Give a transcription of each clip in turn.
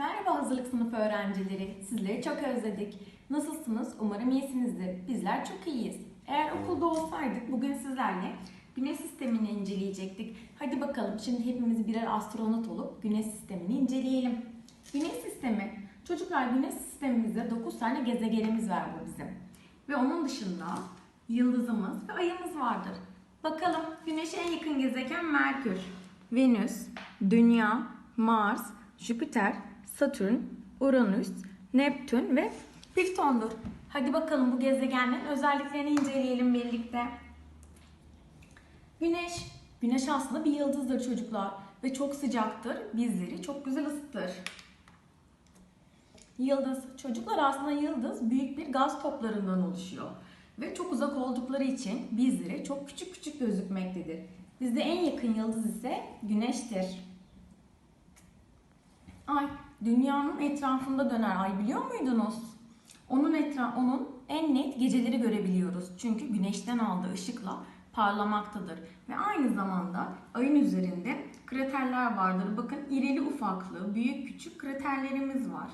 Merhaba hazırlık sınıfı öğrencileri. Sizleri çok özledik. Nasılsınız? Umarım iyisinizdir. Bizler çok iyiyiz. Eğer okulda olsaydık bugün sizlerle Güneş sistemini inceleyecektik. Hadi bakalım şimdi hepimiz birer astronot olup Güneş sistemini inceleyelim. Güneş sistemi. Çocuklar Güneş sistemimizde 9 tane gezegenimiz var bu bizim. Ve onun dışında yıldızımız ve ayımız vardır. Bakalım Güneş'e en yakın gezegen Merkür, Venüs, Dünya, Mars, Jüpiter, Satürn, Uranüs, Neptün ve Plüton'dur. Hadi bakalım bu gezegenlerin özelliklerini inceleyelim birlikte. Güneş. Güneş aslında bir yıldızdır çocuklar ve çok sıcaktır. Bizleri çok güzel ısıtır. Yıldız. Çocuklar aslında yıldız büyük bir gaz toplarından oluşuyor. Ve çok uzak oldukları için bizlere çok küçük küçük gözükmektedir. Bizde en yakın yıldız ise Güneş'tir. Ay, dünyanın etrafında döner ay biliyor muydunuz? Onun etra onun en net geceleri görebiliyoruz. Çünkü güneşten aldığı ışıkla parlamaktadır. Ve aynı zamanda ayın üzerinde kraterler vardır. Bakın irili ufaklı, büyük küçük kraterlerimiz var.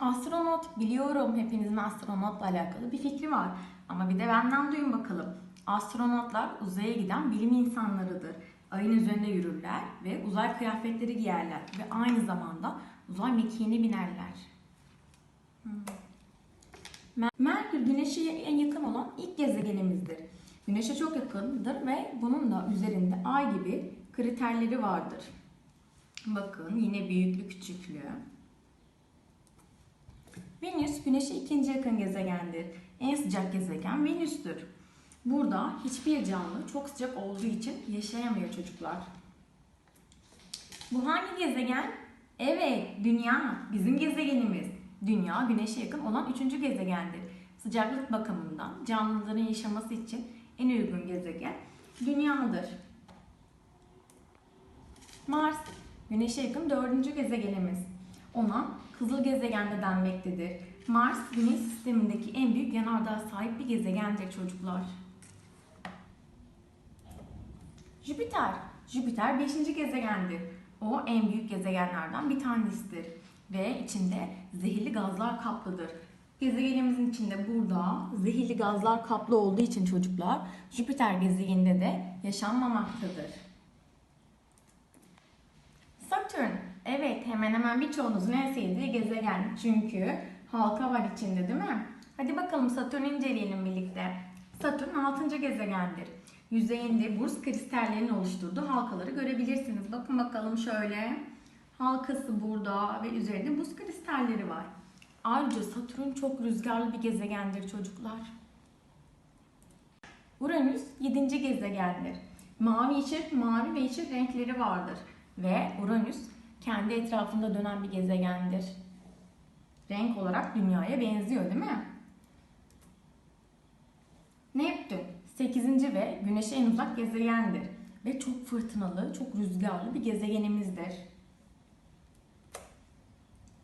Astronot biliyorum hepinizin astronotla alakalı bir fikri var. Ama bir de benden duyun bakalım. Astronotlar uzaya giden bilim insanlarıdır. Ayın üzerinde yürürler ve uzay kıyafetleri giyerler ve aynı zamanda uzay mekiğine binerler. Hmm. Mer- Merkür Güneş'e en yakın olan ilk gezegenimizdir. Güneş'e çok yakındır ve bunun da üzerinde ay gibi kriterleri vardır. Bakın yine büyüklü küçüklü. Venüs Güneş'e ikinci yakın gezegendir. En sıcak gezegen Venüs'tür. Burada hiçbir canlı çok sıcak olduğu için yaşayamıyor çocuklar. Bu hangi gezegen? Evet, Dünya. Bizim gezegenimiz. Dünya Güneş'e yakın olan üçüncü gezegendir. Sıcaklık bakımından canlıların yaşaması için en uygun gezegen Dünya'dır. Mars, Güneş'e yakın dördüncü gezegenimiz. Ona kızıl gezegen de denmektedir. Mars, Güneş sistemindeki en büyük yanardağa sahip bir gezegendir çocuklar. Jüpiter. Jüpiter 5. gezegendir. O en büyük gezegenlerden bir tanesidir. Ve içinde zehirli gazlar kaplıdır. Gezegenimizin içinde burada zehirli gazlar kaplı olduğu için çocuklar Jüpiter gezegeninde de yaşanmamaktadır. Satürn. Evet hemen hemen birçoğunuzun en sevdiği gezegen. Çünkü halka var içinde değil mi? Hadi bakalım Satürn'ü inceleyelim birlikte. Satürn 6. gezegendir. Yüzeyinde buz kristallerinin oluşturduğu halkaları görebilirsiniz. Bakın bakalım şöyle. Halkası burada ve üzerinde buz kristalleri var. Ayrıca Satürn çok rüzgarlı bir gezegendir çocuklar. Uranüs 7. gezegendir. Mavi yeşil, mavi ve yeşil renkleri vardır. Ve Uranüs kendi etrafında dönen bir gezegendir. Renk olarak dünyaya benziyor değil mi? Neptün 8. ve Güneş'e en uzak gezegendir. Ve çok fırtınalı, çok rüzgarlı bir gezegenimizdir.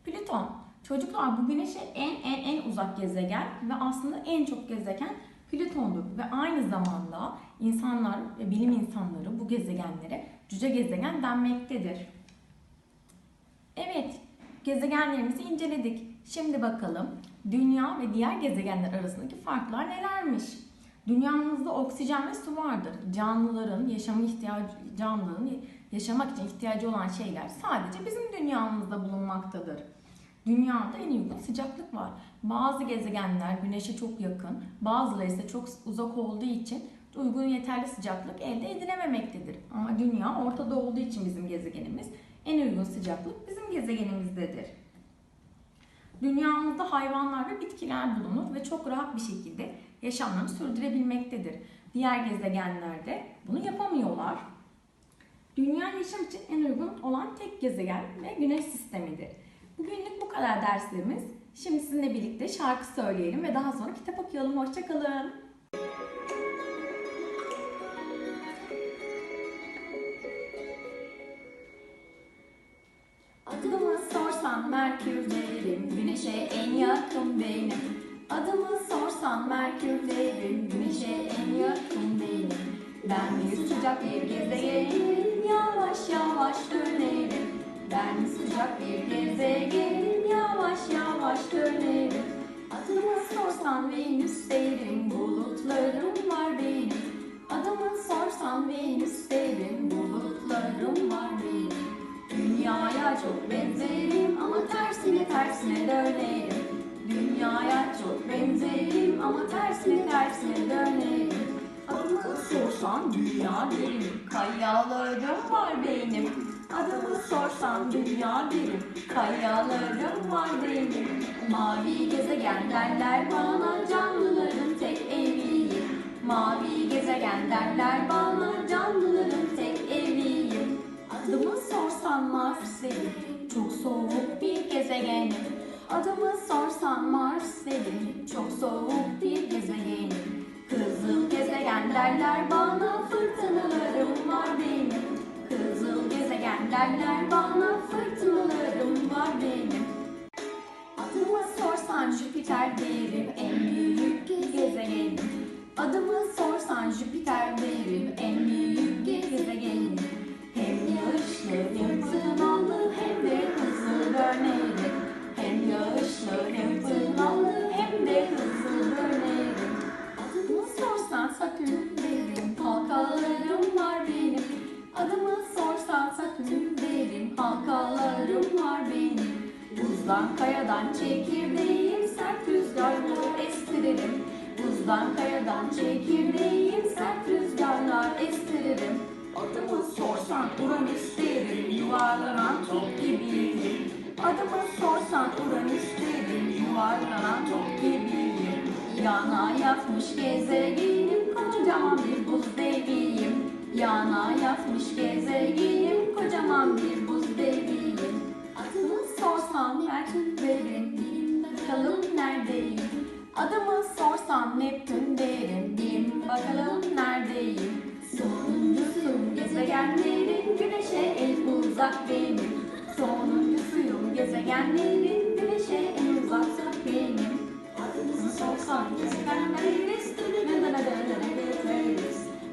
Plüton. Çocuklar bu Güneş'e en en en uzak gezegen ve aslında en çok gezegen Plüton'dur. Ve aynı zamanda insanlar ve bilim insanları bu gezegenlere cüce gezegen denmektedir. Evet, gezegenlerimizi inceledik. Şimdi bakalım Dünya ve diğer gezegenler arasındaki farklar nelermiş? Dünyamızda oksijen ve su vardır. Canlıların yaşama ihtiyacı, canlının yaşamak için ihtiyacı olan şeyler sadece bizim dünyamızda bulunmaktadır. Dünyada en uygun sıcaklık var. Bazı gezegenler güneşe çok yakın, bazıları ise çok uzak olduğu için uygun yeterli sıcaklık elde edilememektedir. Ama dünya ortada olduğu için bizim gezegenimiz en uygun sıcaklık bizim gezegenimizdedir. Dünyamızda hayvanlar ve bitkiler bulunur ve çok rahat bir şekilde yaşamlarını sürdürebilmektedir. Diğer gezegenlerde bunu yapamıyorlar. Dünya yaşam için en uygun olan tek gezegen ve güneş sistemidir. Bugünlük bu kadar derslerimiz. Şimdi sizinle birlikte şarkı söyleyelim ve daha sonra kitap okuyalım. Hoşçakalın. Adımı sorsan Merkür derim, Güneş'e en yakın benim. Adımı sorsan Merkür derim, Güneş'e en yakın benim. Ben bir sıcak bir gezegenim, yavaş yavaş dönerim. Ben bir gezegenim Yavaş yavaş dönerim Adımı sorsan Venüs derim Bulutlarım var benim Adımı sorsan Venüs derim Bulutlarım var benim Dünyaya çok benzerim ama tersine tersine dönerim Dünyaya çok benzerim ama tersine tersine dönerim Adımı sorsan dünya derim Kayalarım var benim Adımı sorsan dünya derim Kayalarım var benim Mavi gezegen derler bana Canlıların tek eviyim. Mavi gezegen derler bana Canlıların tek eviyim. Adımı sorsan Mars derim Çok soğuk bir gezegenim. Adımı Çok soğuk bir gezegenim. Kızıl gezegen derler bana Fırtınalarım var benim. Kızıl gezegen derler bana Fırtınalarım var benim Buzdan kayadan çekirdeğim Sert rüzgarlar estiririm Buzdan kayadan çekirdeğim Sert rüzgarlar estiririm Adımı sorsan Uranüs derim Yuvarlanan top gibiyim. Adımı sorsan Uranüs derim Yuvarlanan top gibiyim. Yana yatmış gezegenim Kocaman bir buz deviyim. Yana yatmış gezegenim Kocaman bir buz deviyim sorsan Neptün derim Bakalım neredeyim? Adımı sorsan Neptün derim Bilin bakalım neredeyim? Sonuncusuyum gezegenlerin Güneşe en uzak benim. Sonuncusuyum gezegenlerin Güneşe en uzak benim. Adımızı sorsan gezegenleriz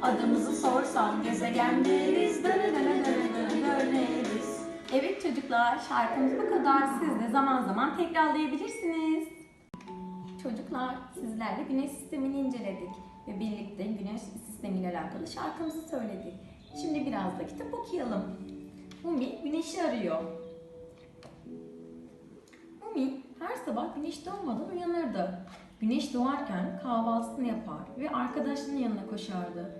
Adımızı sorsan gezegenleriz döneriz Evet çocuklar, şarkımız bu kadar. Siz de zaman zaman tekrarlayabilirsiniz. Çocuklar, sizlerle güneş sistemini inceledik ve birlikte güneş sistemiyle alakalı şarkımızı söyledik. Şimdi biraz da kitap okuyalım. Mumi güneşi arıyor. Mumi her sabah güneş doğmadan uyanırdı. Güneş doğarken kahvaltısını yapar ve arkadaşlarının yanına koşardı.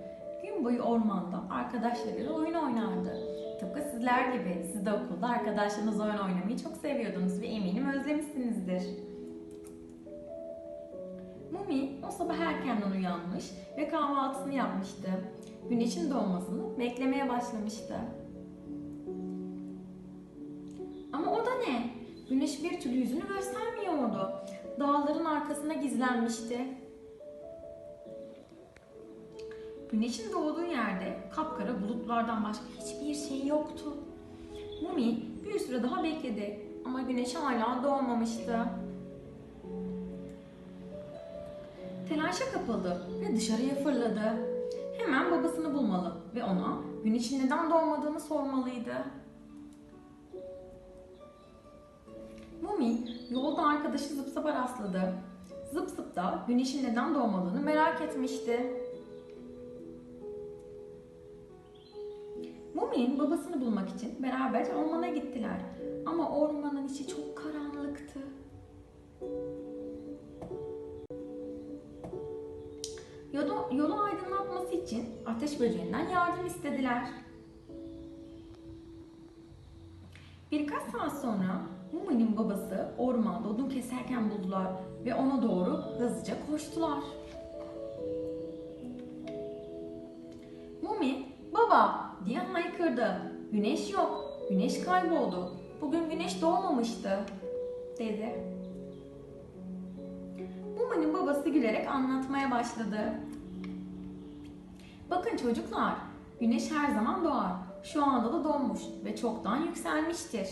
Gün boyu ormanda arkadaşlarıyla oyun oynardı. Tıpkı sizler gibi siz de okulda arkadaşlarınızla oyun oynamayı çok seviyordunuz ve eminim özlemişsinizdir. Mumi o sabah erkenden uyanmış ve kahvaltısını yapmıştı. Güneşin doğmasını beklemeye başlamıştı. Ama o da ne? Güneş bir türlü yüzünü göstermiyordu. Dağların arkasına gizlenmişti. Güneşin doğduğu yerde kapkara bulutlardan başka hiçbir şey yoktu. Mumi bir süre daha bekledi ama güneş hala doğmamıştı. Telaşa kapıldı ve dışarıya fırladı. Hemen babasını bulmalı ve ona güneşin neden doğmadığını sormalıydı. Mumi yolda arkadaşı Zıp Zıp'a rastladı. Zıp Zıp da güneşin neden doğmadığını merak etmişti. Mumi'nin babasını bulmak için beraber ormana gittiler. Ama ormanın içi çok karanlıktı. Yolu, yolu aydınlatması için ateş böceğinden yardım istediler. Birkaç saat sonra Mumi'nin babası ormanda odun keserken buldular ve ona doğru hızlıca koştular. Mumi, baba diye haykırdı. Güneş yok, güneş kayboldu. Bugün güneş doğmamıştı, dedi. Mumi'nin babası gülerek anlatmaya başladı. Bakın çocuklar, güneş her zaman doğar. Şu anda da doğmuş ve çoktan yükselmiştir.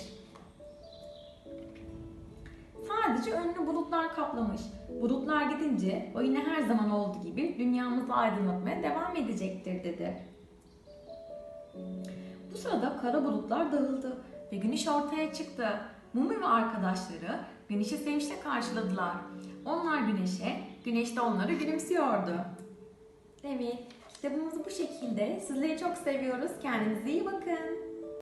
Sadece önünü bulutlar kaplamış. Bulutlar gidince o yine her zaman olduğu gibi dünyamızı aydınlatmaya devam edecektir dedi. Bu sırada kara bulutlar dağıldı ve güneş ortaya çıktı. Mumi ve arkadaşları güneşi sevinçle karşıladılar. Onlar güneşe, güneş de onlara gülümsüyordu. Evet, kitabımız bu şekilde. Sizleri çok seviyoruz. Kendinize iyi bakın.